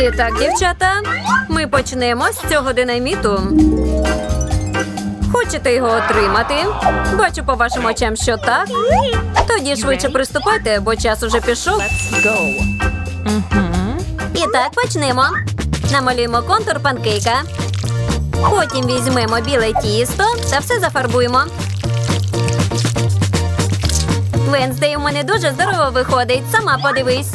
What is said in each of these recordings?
І так, дівчата, ми почнемо з цього динаміту. Хочете його отримати? Бачу по вашим очам, що так. Тоді швидше приступайте, бо час уже пішов. І так почнемо. Намалюємо контур панкейка. Потім візьмемо біле тісто та все зафарбуємо. Венздей у мене дуже здорово виходить. Сама подивись.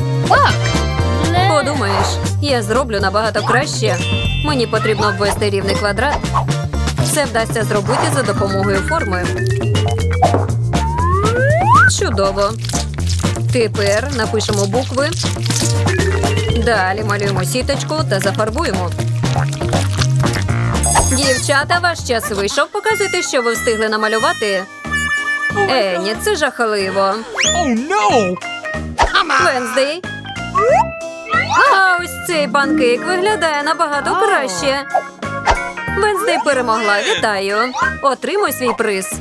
Подумаєш, я зроблю набагато краще. Мені потрібно обвести рівний квадрат. Все вдасться зробити за допомогою форми. Чудово. Тепер напишемо букви. Далі малюємо сіточку та зафарбуємо. Дівчата, ваш час вийшов. Показуйте, що ви встигли намалювати. Е, ні, це жахливо. Oh! Венздей. А ось цей панкейк виглядає набагато краще. Венздей перемогла. Вітаю. Отримуй свій приз.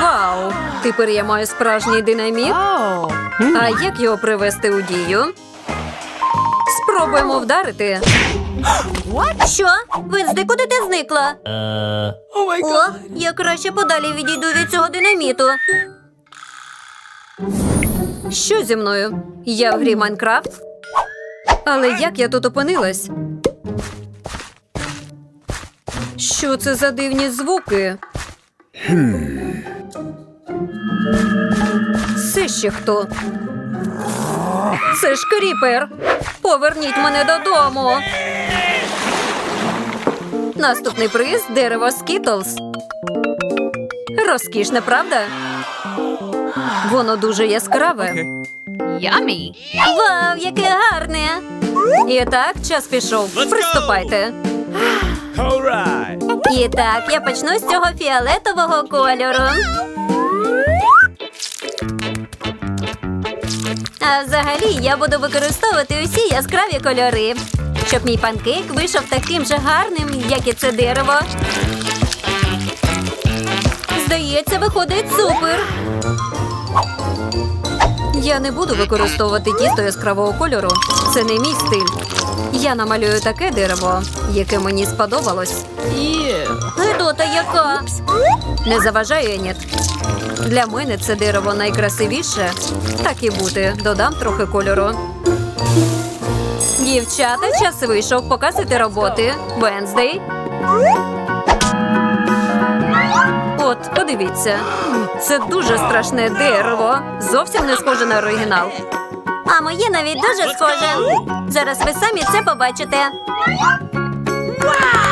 Вау! Тепер я маю справжній динаміт. А як його привести у дію? Спробуємо вдарити. Що? Венздей, куди ти зникла? Oh О, я краще подалі відійду від цього динаміту. Що зі мною? Я в грі Майнкрафт? Але як я тут опинилась? Що це за дивні звуки? Це ще хто? Це ж кріпер. Поверніть мене додому. Наступний приз дерево Скітлз. Розкішне, правда? Воно дуже яскраве. Yummy. Вау, яке гарне! І так, час пішов. Приступайте. І так, я почну з цього фіолетового кольору. А взагалі я буду використовувати усі яскраві кольори, щоб мій панкейк вийшов таким же гарним, як і це дерево. Здається, виходить супер. Я не буду використовувати тісто яскравого кольору. Це не мій стиль. Я намалюю таке дерево, яке мені сподобалось. Гидота яка? Не заважає, Еніт. Для мене це дерево найкрасивіше. Так і бути, додам трохи кольору. Дівчата, час вийшов. Показуйте роботи. Венздей. От, подивіться. Це дуже страшне дерево. Зовсім не схоже на оригінал. А моє навіть дуже схоже. Зараз ви самі це побачите.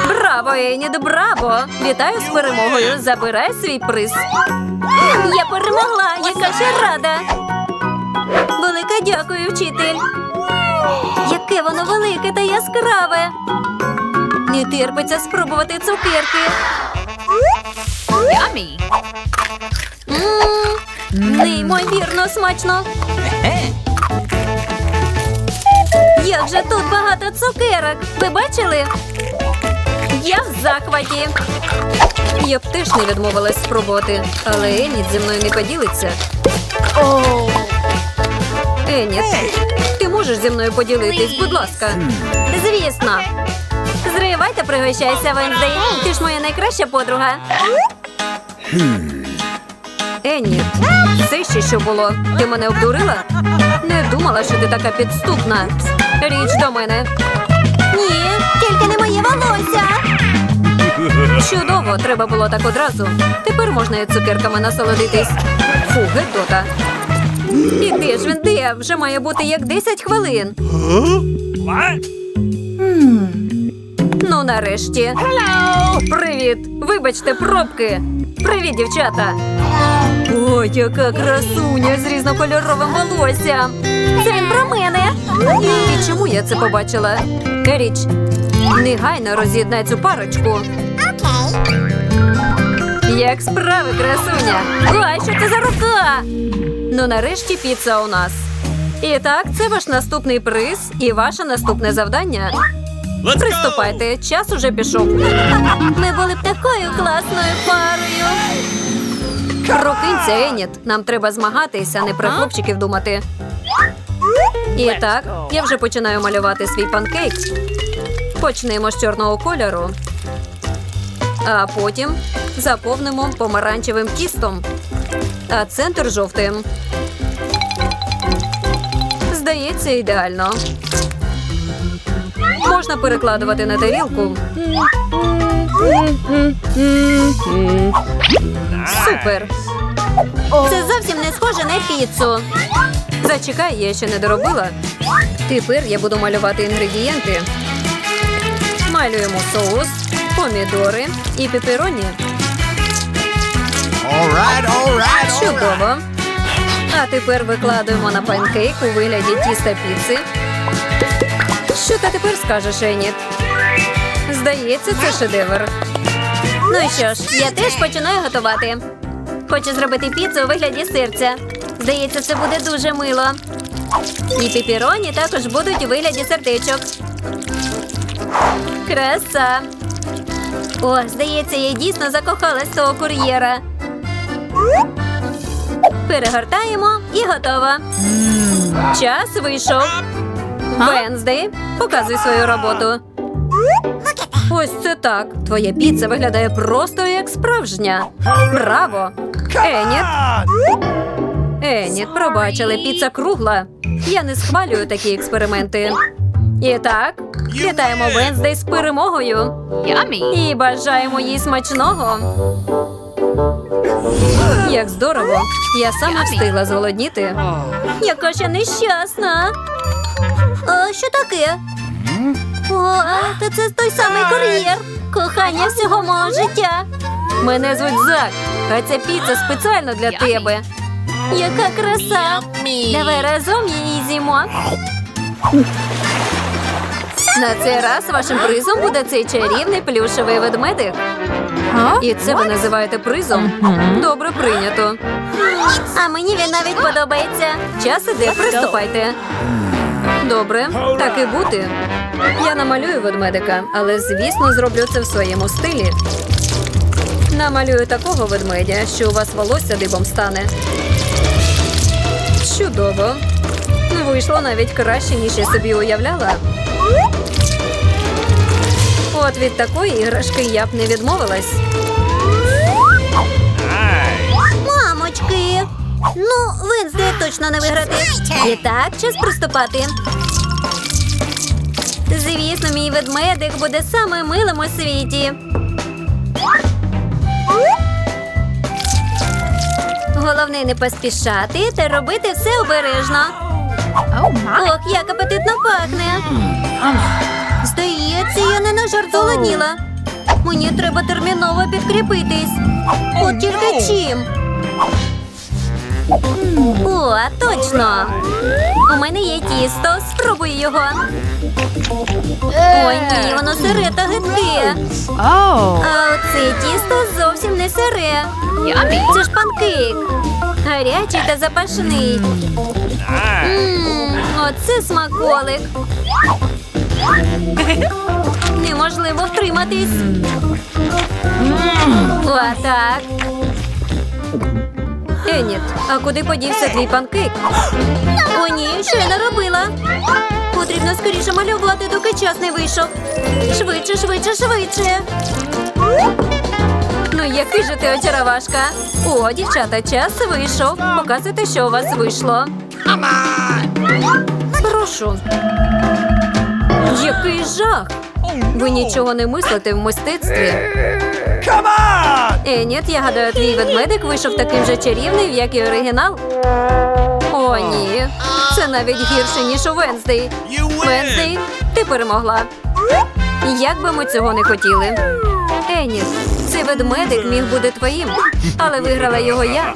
Браво, Енід, браво! Вітаю з перемогою. Забирай свій приз. Я перемогла, яка ще рада. Велике дякую, вчитель. Яке воно велике та яскраве. Не терпиться спробувати цукерки. Yummy. М, Неймовірно смачно. Як же тут багато цукерок. Ви бачили? Я в захваті. Я б теж не відмовилась спробувати, але Еніт зі мною не поділиться. Еніт, ти можеш зі мною поділитись, будь ласка. Звісно. Зривай та пригощайся, Венздей. Ти ж моя найкраща подруга. Енні, це ще що було? Ти мене обдурила? Не думала, що ти така підступна. Річ до мене. Ні, тільки не моє волосся. Чудово, треба було так одразу. Тепер можна і цукерками насолодитись. Фу, гидота. І де ж він де? Вже має бути як 10 хвилин. Ну, нарешті. Привіт! Вибачте, пробки. Привіт, дівчата. Ой, яка красуня з різнокольоровим волоссям. Це він про мене. І чому я це побачила? Річ, негайно роз'єднай цю парочку. Як справи, красуня? Ой, що це за рука? Ну, нарешті піца у нас. І так, це ваш наступний приз і ваше наступне завдання. Let's go! Приступайте, час уже пішов. Ми були б такою класною парою. Прокинься, Еніт. Нам треба змагатися, а не про хлопчиків думати. І так, я вже починаю малювати свій панкейк. Почнемо з чорного кольору, а потім заповнимо помаранчевим тістом, а центр жовтим. Здається, ідеально. Можна перекладувати на тарілку. Супер! Це зовсім не схоже на піцу. Зачекай, я ще не доробила. Тепер я буду малювати інгредієнти. Малюємо соус, помідори і пепероні. All right, all right, Чудово. А тепер викладуємо на панкейк у вигляді тіста піци. Що ти тепер скажеш, Еніт? Здається, це шедевр. Ну що ж, я теж починаю готувати. Хочу зробити піцу у вигляді серця. Здається, це буде дуже мило. І пепіроні також будуть у вигляді сердечок. Краса. О, здається, я дійсно закохалась того кур'єра. Перегортаємо і готово. Час вийшов. Венздей, показуй свою роботу. Ось це так. Твоя піца виглядає просто як справжня. Браво! Еніт, Еніт, пробачили, піца кругла. Я не схвалюю такі експерименти. І так, вітаємо Венздей з перемогою. І бажаємо їй смачного. Як здорово! Я саме встигла зголодніти. Яка ще нещасна. А, що таке? О, та це той самий кур'єр. Кохання всього мого життя. Мене звуть Зак, а ця піца спеціально для тебе. Яка краса! Давай разом її з'їмо. На цей раз вашим призом буде цей чарівний плюшевий ведмедик. І це ви називаєте призом? Добре прийнято. А мені він навіть подобається. Час іде, приступайте. Добре, так і бути. Я намалюю ведмедика, але звісно зроблю це в своєму стилі. Намалюю такого ведмедя, що у вас волосся дибом стане. Чудово. Вийшло навіть краще, ніж я собі уявляла. От від такої іграшки я б не відмовилась. Мамочки! Ну, Венздей точно не виграти. І так, час приступати. Ведмедик буде самим милим у світі. Головне не поспішати та робити все обережно. Ох, як апетитно пахне. Здається, я не на жарт зголодніла. Мені треба терміново підкріпитись. От тільки чим. О, точно. У мене є тісто. Спробуй його. Ой, ні, воно сире та гидке. Oh. А оце тісто зовсім не сире. Це ж панкейк. Гарячий та запашний. Оце смаколик. Неможливо втриматись. Отак. Еніт, а куди подівся твій панкейк? О, ні, що я наробила? Потрібно скоріше малювати, доки час не вийшов. Швидше, швидше, швидше. Ну, який же ти очаровашка. О, дівчата, час вийшов. Показуйте, що у вас вийшло. Прошу. Який жах! Ви нічого не мислите в мистецтві. Е, ні, я гадаю, твій ведмедик вийшов таким же чарівним, як і оригінал. О, ні. Це навіть гірше, ніж у Венздей. Венздей, ти перемогла. Як би ми цього не хотіли. Еніс, цей ведмедик міг бути твоїм, але виграла його я.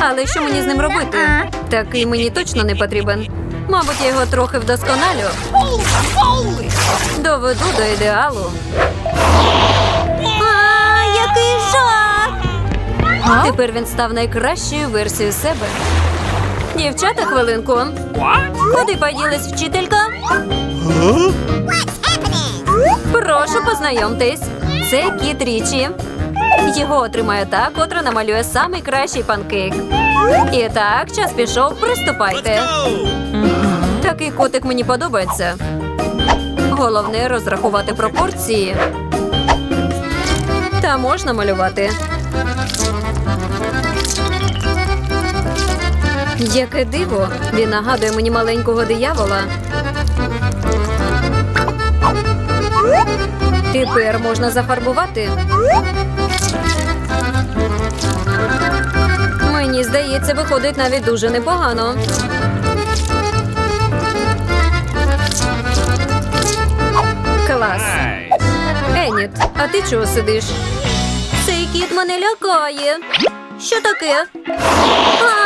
Але що мені з ним робити? Такий мені точно не потрібен. Мабуть, я його трохи вдосконалю. Доведу до ідеалу. А, який жах! Тепер він став найкращою версією себе. Дівчата, хвилинку. Куди поділась вчителька? Прошу, познайомтесь. Це кіт Річі. Його отримає та, котра намалює самий кращий панкейк. І так, час пішов, приступайте. Такий котик мені подобається. Головне розрахувати пропорції. Та можна малювати. Яке диво! Він нагадує мені маленького диявола. Тепер можна зафарбувати. Мені здається, виходить навіть дуже непогано. Клас. Еніт, а ти чого сидиш? Цей кіт мене лякає. Що таке? А,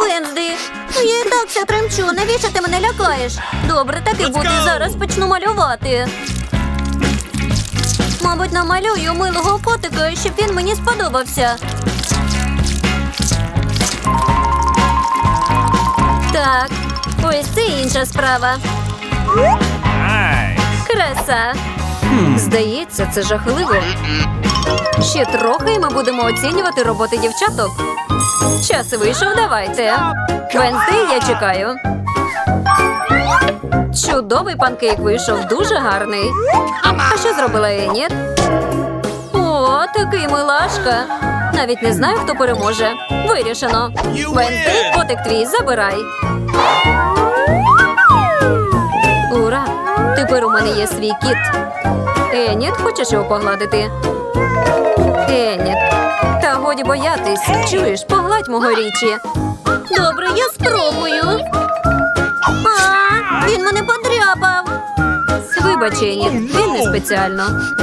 Вензди, ну я і так все тремчу. Навіщо ти мене лякаєш? Добре, так і Let's буде. go. Зараз почну малювати. Мабуть, намалюю милого котика, щоб він мені сподобався. Так, ось це інша справа. Nice. Краса. Здається, це жахливо. Ще трохи і ми будемо оцінювати роботи дівчаток. Час вийшов, давайте. Венсдей, я чекаю. Чудовий панкейк вийшов, дуже гарний. А що зробила Еніт? О, такий милашка. Навіть не знаю, хто переможе. Вирішено. Win. котик твій, забирай. Ура! Тепер у мене є свій кіт. Еніт, хочеш його погладити? Еніт, та годі боятись. Чуєш, погладь мого річі. Добре, я спробую. А, він мене подряпав. Вибач, Енік, він не спеціально.